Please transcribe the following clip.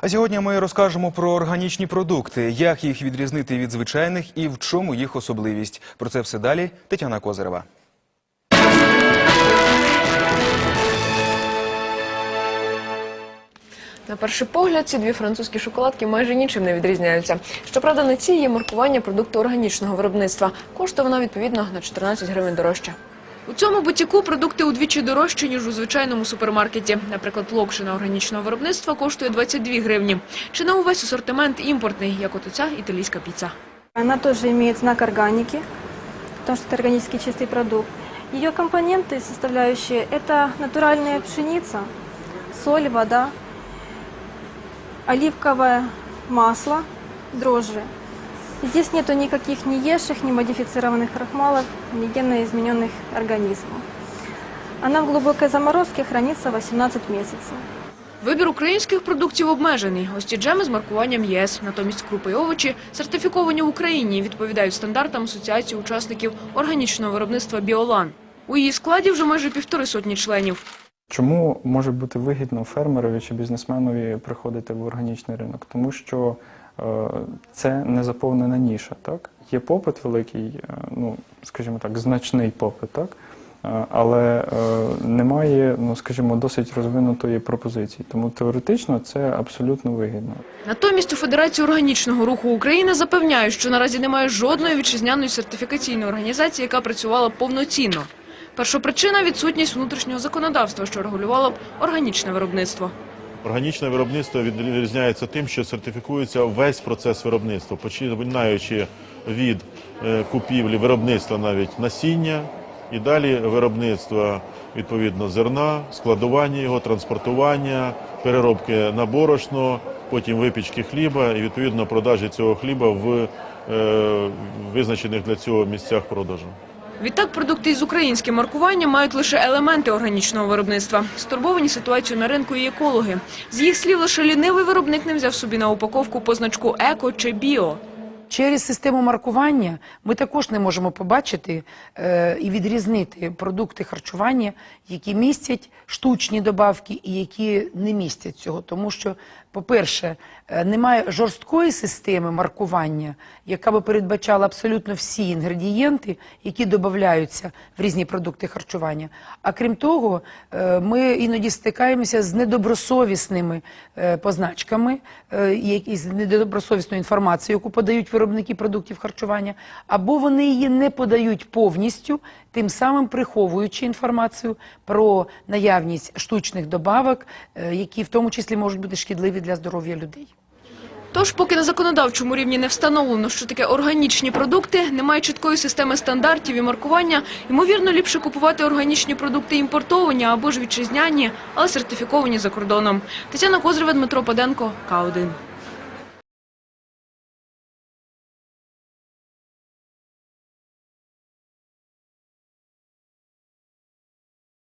А сьогодні ми розкажемо про органічні продукти, як їх відрізнити від звичайних і в чому їх особливість. Про це все далі. Тетяна Козирева. На перший погляд, ці дві французькі шоколадки майже нічим не відрізняються. Щоправда, на цій є маркування продукту органічного виробництва. Коштує вона відповідно на 14 гривень дорожче. У цьому бутіку продукти удвічі дорожчі, ніж у звичайному супермаркеті. Наприклад, локшина органічного виробництва коштує 22 гривні. Чи не увесь асортимент імпортний, як от оця італійська піца. Она тоже имеет знак органики, потому что это органически чистый продукт. Ее компоненты, составляющие, это натуральная пшеница, соль, вода, оливковое масло, дрожжи. Здесь нету никаких ни ешек, ни модифицированных крахмалов, ни генно измененных организмов. Она в глубокой заморозке хранится 18 месяцев. Вибір українських продуктів обмежений. Ось ці джеми з маркуванням ЄС. Натомість крупи і овочі сертифіковані в Україні і відповідають стандартам Асоціації учасників органічного виробництва «Біолан». У її складі вже майже півтори сотні членів. Чому може бути вигідно фермерові чи бізнесменові приходити в органічний ринок? Тому що це не заповнена ніша. Так? Є попит великий, е, ну, скажімо так, значний попит, так? Е, але е, немає, ну, скажімо, досить розвинутої пропозиції. Тому теоретично це абсолютно вигідно. Натомість у Федерації органічного руху України запевняють, що наразі немає жодної вітчизняної сертифікаційної організації, яка працювала повноцінно. Першопричина – відсутність внутрішнього законодавства, що регулювало б органічне виробництво. Органічне виробництво відрізняється тим, що сертифікується весь процес виробництва, починаючи від е, купівлі виробництва навіть насіння, і далі виробництва відповідно зерна, складування його, транспортування, переробки на борошно, потім випічки хліба і відповідно продажі цього хліба в е, визначених для цього місцях продажу. Відтак, продукти із українським маркуванням мають лише елементи органічного виробництва. Стурбовані ситуацію на ринку і екологи. З їх слів, лише лінивий виробник не взяв собі на упаковку позначку «еко» чи «біо». Через систему маркування ми також не можемо побачити е, і відрізнити продукти харчування, які містять штучні добавки і які не містять цього. Тому що, по-перше, е, немає жорсткої системи маркування, яка би передбачала абсолютно всі інгредієнти, які додаються в різні продукти харчування. А крім того, е, ми іноді стикаємося з недобросовісними е, позначками, е, які- з недобросовісною інформацією, яку подають виробники продуктів харчування, або вони її не подають повністю, тим самим приховуючи інформацію про наявність штучних добавок, е, які в тому числі можуть бути шкідливі для здоров'я людей. Тож, поки на законодавчому рівні не встановлено, що таке органічні продукти, немає чіткої системи стандартів і маркування, ймовірно, ліпше купувати органічні продукти імпортовані або ж вітчизняні, але сертифіковані за кордоном. Тетяна Козрева, Дмитро Паденко, К1.